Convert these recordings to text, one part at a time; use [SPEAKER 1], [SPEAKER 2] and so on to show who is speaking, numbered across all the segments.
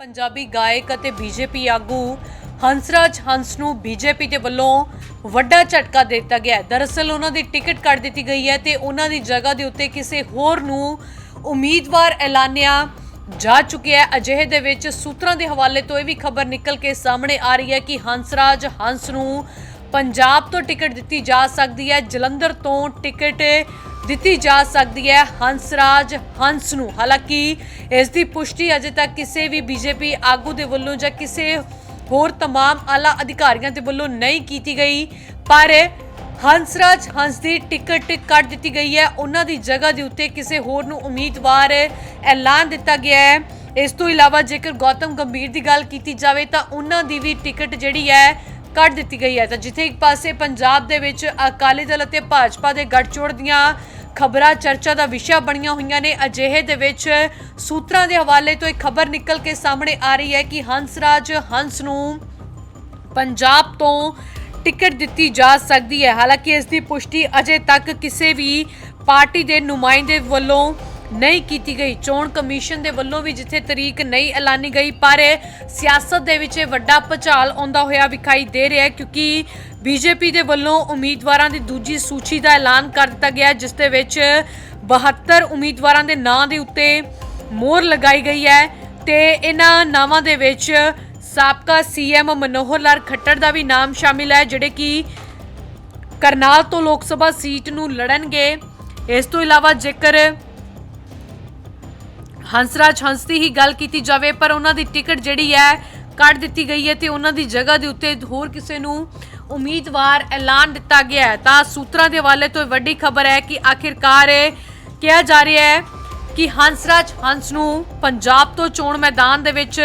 [SPEAKER 1] ਪੰਜਾਬੀ ਗਾਇਕ ਅਤੇ ਬੀਜੇਪੀ ਆਗੂ ਹੰਸਰਾਜ ਹੰਸ ਨੂੰ ਬੀਜੇਪੀ ਦੇ ਵੱਲੋਂ ਵੱਡਾ ਝਟਕਾ ਦਿੱਤਾ ਗਿਆ ਹੈ। ਦਰਅਸਲ ਉਹਨਾਂ ਦੀ ਟਿਕਟ ਕੱਟ ਦਿੱਤੀ ਗਈ ਹੈ ਤੇ ਉਹਨਾਂ ਦੀ ਜਗ੍ਹਾ ਦੇ ਉੱਤੇ ਕਿਸੇ ਹੋਰ ਨੂੰ ਉਮੀਦਵਾਰ ਐਲਾਨਿਆ ਜਾ ਚੁੱਕਿਆ ਹੈ ਅਜਿਹੇ ਦੇ ਵਿੱਚ ਸੂਤਰਾਂ ਦੇ ਹਵਾਲੇ ਤੋਂ ਇਹ ਵੀ ਖਬਰ ਨਿਕਲ ਕੇ ਸਾਹਮਣੇ ਆ ਰਹੀ ਹੈ ਕਿ ਹੰਸਰਾਜ ਹੰਸ ਨੂੰ ਪੰਜਾਬ ਤੋਂ ਟਿਕਟ ਦਿੱਤੀ ਜਾ ਸਕਦੀ ਹੈ ਜਲੰਧਰ ਤੋਂ ਟਿਕਟ ਦਿੱਤੀ ਜਾ ਸਕਦੀ ਹੈ ਹੰਸਰਾਜ ਹੰਸ ਨੂੰ ਹਾਲਾਂਕਿ ਇਸ ਦੀ ਪੁਸ਼ਟੀ ਅਜੇ ਤੱਕ ਕਿਸੇ ਵੀ ਬੀਜੇਪੀ ਆਗੂ ਦੇ ਵੱਲੋਂ ਜਾਂ ਕਿਸੇ ਹੋਰ तमाम ਆਲਾ ਅਧਿਕਾਰੀਆਂ ਦੇ ਵੱਲੋਂ ਨਹੀਂ ਕੀਤੀ ਗਈ ਪਰ ਹੰਸਰਾਜ ਹੰਸ ਦੀ ਟਿਕਟ ਕੱਟ ਦਿੱਤੀ ਗਈ ਹੈ ਉਹਨਾਂ ਦੀ ਜਗ੍ਹਾ ਦੇ ਉੱਤੇ ਕਿਸੇ ਹੋਰ ਨੂੰ ਉਮੀਦਵਾਰ ਐਲਾਨ ਦਿੱਤਾ ਗਿਆ ਹੈ ਇਸ ਤੋਂ ਇਲਾਵਾ ਜੇਕਰ ਗੌਤਮ ਗੰਭੀਰ ਦੀ ਗੱਲ ਕੀਤੀ ਜਾਵੇ ਤਾਂ ਉਹਨਾਂ ਦੀ ਵੀ ਟਿਕਟ ਜਿਹੜੀ ਹੈ ਕੱਟ ਦਿੱਤੀ ਗਈ ਹੈ ਤਾਂ ਜਿੱਥੇ ਇੱਕ ਪਾਸੇ ਪੰਜਾਬ ਦੇ ਵਿੱਚ ਅਕਾਲੀ ਦਲ ਅਤੇ ਭਾਜਪਾ ਦੇ ਗੱਠਜੋੜ ਦੀਆਂ ਖਬਰਾਂ, ਚਰਚਾ ਦਾ ਵਿਸ਼ਾ ਬਣੀਆਂ ਹੋਈਆਂ ਨੇ। ਅਜਿਹੇ ਦੇ ਵਿੱਚ ਸੂਤਰਾਂ ਦੇ ਹਵਾਲੇ ਤੋਂ ਇੱਕ ਖਬਰ ਨਿਕਲ ਕੇ ਸਾਹਮਣੇ ਆ ਰਹੀ ਹੈ ਕਿ ਹੰਸਰਾਜ ਹੰਸ ਨੂੰ ਪੰਜਾਬ ਤੋਂ ਟਿਕਟ ਦਿੱਤੀ ਜਾ ਸਕਦੀ ਹੈ। ਹਾਲਾਂਕਿ ਇਸ ਦੀ ਪੁਸ਼ਟੀ ਅਜੇ ਤੱਕ ਕਿਸੇ ਵੀ ਪਾਰਟੀ ਦੇ ਨੁਮਾਇੰਦੇ ਵੱਲੋਂ ਨਹੀਂ ਕੀਤੀ ਗਈ। ਚੋਣ ਕਮਿਸ਼ਨ ਦੇ ਵੱਲੋਂ ਵੀ ਜਿੱਥੇ ਤਰੀਕ ਨਹੀਂ ਐਲਾਨੀ ਗਈ, ਪਰ ਸਿਆਸਤ ਦੇ ਵਿੱਚ ਇਹ ਵੱਡਾ ਭਚਾਲ ਆਉਂਦਾ ਹੋਇਆ ਵਿਖਾਈ ਦੇ ਰਿਹਾ ਹੈ, ਕਿਉਂਕਿ ਬੀਜੇਪੀ ਦੇ ਵੱਲੋਂ ਉਮੀਦਵਾਰਾਂ ਦੀ ਦੂਜੀ ਸੂਚੀ ਦਾ ਐਲਾਨ ਕਰ ਦਿੱਤਾ ਗਿਆ ਜਿਸ ਦੇ ਵਿੱਚ 72 ਉਮੀਦਵਾਰਾਂ ਦੇ ਨਾਂ ਦੇ ਉੱਤੇ ਮੋਹਰ ਲਗਾਈ ਗਈ ਹੈ ਤੇ ਇਹਨਾਂ ਨਾਵਾਂ ਦੇ ਵਿੱਚ ਸਾਬਕਾ ਸੀਐਮ ਮਨੋਹਰ ਲਾਲ ਖੱਟਰ ਦਾ ਵੀ ਨਾਮ ਸ਼ਾਮਿਲ ਹੈ, ਜਿਹੜੇ ਕਿ ਕਰਨਾਲ ਤੋਂ ਲੋਕ ਸਭਾ ਸੀਟ ਨੂੰ ਲੜਨਗੇ। ਇਸ ਤੋਂ ਇਲਾਵਾ ਜੇਕਰ ਹੰਸਰਾਜ ਹੰਸ ਦੀ ਹੀ ਗੱਲ ਕੀਤੀ ਜਾਵੇ, ਪਰ ਉਹਨਾਂ ਦੀ ਟਿਕਟ ਜਿਹੜੀ ਹੈ ਕੱਢ ਦਿੱਤੀ ਗਈ ਹੈ ਤੇ ਉਹਨਾਂ ਦੀ ਜਗ੍ਹਾ ਦੇ ਉੱਤੇ ਹੋਰ ਕਿਸੇ ਨੂੰ ਉਮੀਦਵਾਰ ਐਲਾਨ ਦਿੱਤਾ ਗਿਆ ਹੈ। ਤਾਂ ਸੂਤਰਾਂ ਦੇ ਹਵਾਲੇ ਤੋਂ ਇਹ ਵੱਡੀ ਖਬਰ ਹੈ ਕਿ ਆਖਿਰਕਾਰ ਕਿਹਾ ਜਾ ਰਿਹਾ ਹੈ ਕਿ ਹੰਸਰਾਜ ਹੰਸ ਨੂੰ ਪੰਜਾਬ ਤੋਂ ਚੋਣ ਮੈਦਾਨ ਦੇ ਵਿੱਚ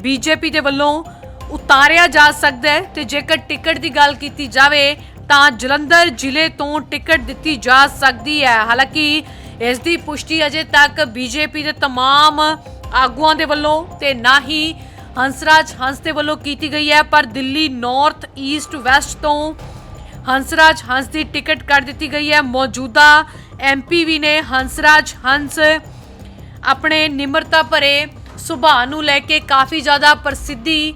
[SPEAKER 1] ਬੀਜੇਪੀ ਦੇ ਵੱਲੋਂ ਉਤਾਰਿਆ ਜਾ ਸਕਦਾ ਹੈ ਤੇ ਜੇਕਰ ਟਿਕਟ ਦੀ ਗੱਲ ਕੀਤੀ ਜਾਵੇ ਤਾਂ ਜਲੰਧਰ ਜ਼ਿਲ੍ਹੇ ਤੋਂ ਟਿਕਟ ਦਿੱਤੀ ਜਾ ਸਕਦੀ ਹੈ। ਹਾਲਾਂਕਿ ਇਸ ਦੀ ਪੁਸ਼ਟੀ ਅਜੇ ਤੱਕ ਬੀਜੇਪੀ ਦੇ तमाम ਆਗੂਆਂ ਦੇ ਵੱਲੋਂ ਤੇ ਨਾ ਹੀ ਹੰਸਰਾਜ ਹੰਸ ਦੇ ਵੱਲੋਂ ਕੀਤੀ ਗਈ ਹੈ ਪਰ ਦਿੱਲੀ ਨਾਰਥ ਈਸਟ ਵੈਸਟ ਤੋਂ ਹੰਸਰਾਜ ਹੰਸ ਦੀ ਟਿਕਟ ਕੱਢ ਦਿੱਤੀ ਗਈ ਹੈ ਮੌਜੂਦਾ ਐਮਪੀ ਵੀ ਨੇ ਹੰਸਰਾਜ ਹੰਸ ਆਪਣੇ ਨਿਮਰਤਾ ਭਰੇ ਸੁਭਾਅ ਨੂੰ ਲੈ ਕੇ ਕਾਫੀ ਜ਼ਿਆਦਾ ਪ੍ਰਸਿੱਧੀ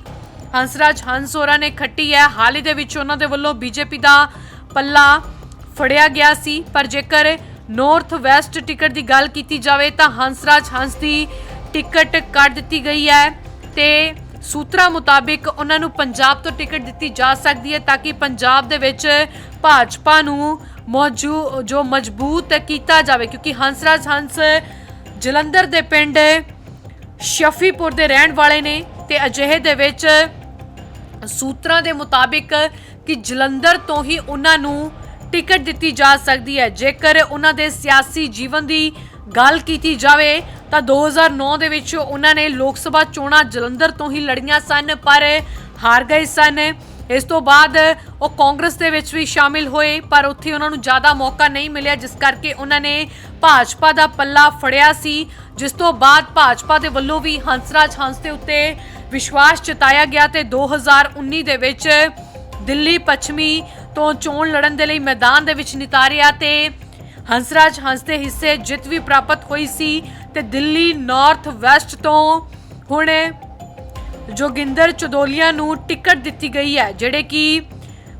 [SPEAKER 1] ਹੰਸਰਾਜ ਹੰਸ ਹੋਰਾਂ ਨੇ ਖੱਟੀ ਹੈ ਹਾਲ ਹੀ ਦੇ ਵਿੱਚ ਉਹਨਾਂ ਦੇ ਵੱਲੋਂ ਬੀਜੇਪੀ ਦਾ ਪੱਲਾ ਫੜਿਆ ਗਿਆ ਸੀ ਪਰ ਜੇਕਰ ਨਾਰਥ ਵੈਸਟ ਟਿਕਟ ਦੀ ਗੱਲ ਕੀਤੀ ਜਾਵੇ ਤਾਂ ਹੰਸਰਾਜ ਹੰਸ ਦੀ ਟਿਕਟ ਕੱਢ ਦਿੱਤੀ ਗਈ ਹੈ ਤੇ ਸੂਤਰਾਂ ਮੁਤਾਬਿਕ ਉਹਨਾਂ ਨੂੰ ਪੰਜਾਬ ਤੋਂ ਟਿਕਟ ਦਿੱਤੀ ਜਾ ਸਕਦੀ ਹੈ ਤਾਂ ਕਿ ਪੰਜਾਬ ਦੇ ਵਿੱਚ ਭਾਜਪਾ ਨੂੰ ਮੌਜੂ, ਜੋ ਮਜ਼ਬੂਤ ਕੀਤਾ ਜਾਵੇ ਕਿਉਂਕਿ ਹੰਸਰਾਜ ਹੰਸ ਜਲੰਧਰ ਦੇ ਪਿੰਡ ਸ਼ਫੀਪੁਰ ਦੇ ਰਹਿਣ ਵਾਲੇ ਨੇ ਤੇ ਅਜਿਹੇ ਦੇ ਵਿੱਚ ਸੂਤਰਾਂ ਦੇ ਮੁਤਾਬਿਕ ਕਿ ਜਲੰਧਰ ਤੋਂ ਹੀ ਉਹਨਾਂ ਨੂੰ ਟਿਕਟ ਦਿੱਤੀ ਜਾ ਸਕਦੀ ਹੈ। ਜੇਕਰ ਉਹਨਾਂ ਦੇ ਸਿਆਸੀ ਜੀਵਨ ਦੀ ਗੱਲ ਕੀਤੀ ਜਾਵੇ, ਤਾਂ 2009 ਦੇ ਵਿੱਚ ਉਹਨਾਂ ਨੇ ਲੋਕ ਸਭਾ ਚੋਣਾਂ ਜਲੰਧਰ ਤੋਂ ਹੀ ਲੜੀਆਂ ਸਨ, ਪਰ ਹਾਰ ਗਏ ਸਨ। ਇਸ ਤੋਂ ਬਾਅਦ ਉਹ ਕਾਂਗਰਸ ਦੇ ਵਿੱਚ ਵੀ ਸ਼ਾਮਿਲ ਹੋਏ, ਪਰ ਉੱਥੇ ਉਹਨਾਂ ਨੂੰ ਜ਼ਿਆਦਾ ਮੌਕਾ ਨਹੀਂ ਮਿਲਿਆ, ਜਿਸ ਕਰਕੇ ਉਹਨਾਂ ਨੇ ਭਾਜਪਾ ਦਾ ਪੱਲਾ ਫੜਿਆ ਸੀ। ਜਿਸ ਤੋਂ ਬਾਅਦ ਭਾਜਪਾ ਦੇ ਵੱਲੋਂ ਵੀ ਹੰਸਰਾਜ ਹੰਸ ਦੇ ਉੱਤੇ ਵਿਸ਼ਵਾਸ ਜਤਾਇਆ ਗਿਆ ਤੇ 2019 ਦੇ ਵਿੱਚ ਦਿੱਲੀ ਪੱਛਮੀ ਤੋਂ ਚੋਣ ਲੜਨ ਦੇ ਲਈ ਮੈਦਾਨ ਦੇ ਵਿੱਚ ਨਿਤਾਰਿਆ ਤੇ ਹੰਸਰਾਜ ਹੰਸ ਦੇ ਹਿੱਸੇ ਜਿੱਤ ਵੀ ਪ੍ਰਾਪਤ ਹੋਈ ਸੀ ਤੇ ਦਿੱਲੀ ਨਾਰਥ ਵੈਸਟ ਤੋਂ ਹੁਣ ਜੋਗਿੰਦਰ ਚਦੋਲੀਆ ਨੂੰ ਟਿਕਟ ਦਿੱਤੀ ਗਈ ਹੈ, ਜਿਹੜੇ ਕਿ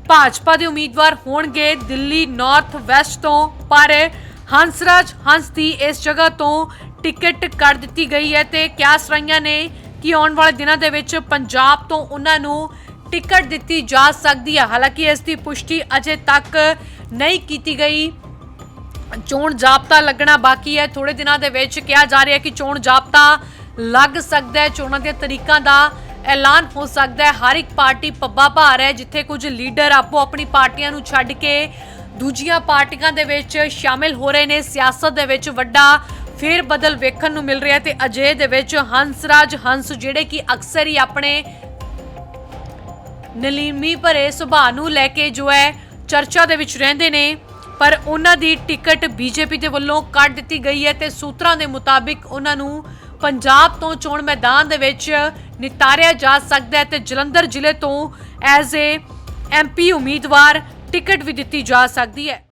[SPEAKER 1] ਭਾਜਪਾ ਦੇ ਉਮੀਦਵਾਰ ਹੋਣਗੇ ਦਿੱਲੀ ਨਾਰਥ ਵੈਸਟ ਤੋਂ, ਪਰ ਹੰਸਰਾਜ ਹੰਸ ਦੀ ਇਸ ਜਗ੍ਹਾ ਤੋਂ ਟਿਕਟ ਕੱਢ ਦਿੱਤੀ ਗਈ ਹੈ ਤੇ ਕਿਆਸ ਰਹੀਆਂ ਨੇ ਕਿ ਆਉਣ ਵਾਲੇ ਦਿਨਾਂ ਦੇ ਵਿੱਚ ਪੰਜਾਬ ਤੋਂ ਉਹਨਾਂ ਨੂੰ ਟਿਕਟ ਦਿੱਤੀ ਜਾ ਸਕਦੀ ਹੈ। ਹਾਲਾਂਕਿ ਇਸ ਦੀ ਪੁਸ਼ਟੀ ਅਜੇ ਤੱਕ ਨਹੀਂ ਕੀਤੀ ਗਈ। ਚੋਣ ਜਾਬਤਾ ਲੱਗਣਾ ਬਾਕੀ ਹੈ। ਥੋੜੇ ਦਿਨਾਂ ਦੇ ਵਿੱਚ ਕਿਹਾ ਜਾ ਰਿਹਾ ਹੈ ਕਿ ਚੋਣ ਜਾਬਤਾ ਲੱਗ ਸਕਦਾ ਹੈ। ਚੋਣਾਂ ਦੇ ਤਰੀਕਾਂ ਦਾ ਐਲਾਨ ਹੋ ਸਕਦਾ ਹੈ। ਹਰ ਇੱਕ ਪਾਰਟੀ ਪੱਬਾ ਭਾਰ ਹੈ, ਜਿੱਥੇ ਕੁਝ ਲੀਡਰ ਆਪੋ ਆਪਣੀ ਪਾਰਟੀਆਂ ਨੂੰ ਛੱਡ ਕੇ ਦੂਜੀਆਂ ਪਾਰਟੀਆਂ ਦੇ ਵਿੱਚ ਸ਼ਾਮਿਲ ਹੋ ਰਹੇ ਨੇ। ਸਿਆਸਤ ਦੇ ਵਿੱਚ ਵੱਡਾ ਫੇਰ ਬਦਲ ਵੇਖਣ ਨੂੰ ਮਿਲ ਰਿਹਾ ਤੇ ਅਜੇ ਦੇ ਵਿੱਚ ਹੰਸਰਾਜ ਹੰਸ ਜਿਹੜੇ ਕਿ ਅਕਸਰ ਹੀ ਆਪਣੇ ਨਲੀਮੀ ਭਰੇ ਸੁਭਾਅ ਨੂੰ ਲੈ ਕੇ ਜੋ ਹੈ ਚਰਚਾ ਦੇ ਵਿੱਚ ਰਹਿੰਦੇ ਨੇ, ਪਰ ਉਹਨਾਂ ਦੀ ਟਿਕਟ ਬੀਜੇਪੀ ਦੇ ਵੱਲੋਂ ਕੱਢ ਦਿੱਤੀ ਗਈ ਹੈ ਤੇ ਸੂਤਰਾਂ ਦੇ ਮੁਤਾਬਿਕ ਉਹਨਾਂ ਨੂੰ ਪੰਜਾਬ ਤੋਂ ਚੋਣ ਮੈਦਾਨ ਦੇ ਵਿੱਚ ਨਿਤਾਰਿਆ ਜਾ ਸਕਦਾ ਹੈ ਤੇ ਜਲੰਧਰ ਜ਼ਿਲ੍ਹੇ ਤੋਂ ਐਜ਼ ਏ ਐਮਪੀ ਉਮੀਦਵਾਰ ਟਿਕਟ ਵੀ ਦਿੱਤੀ ਜਾ ਸਕਦੀ ਹੈ।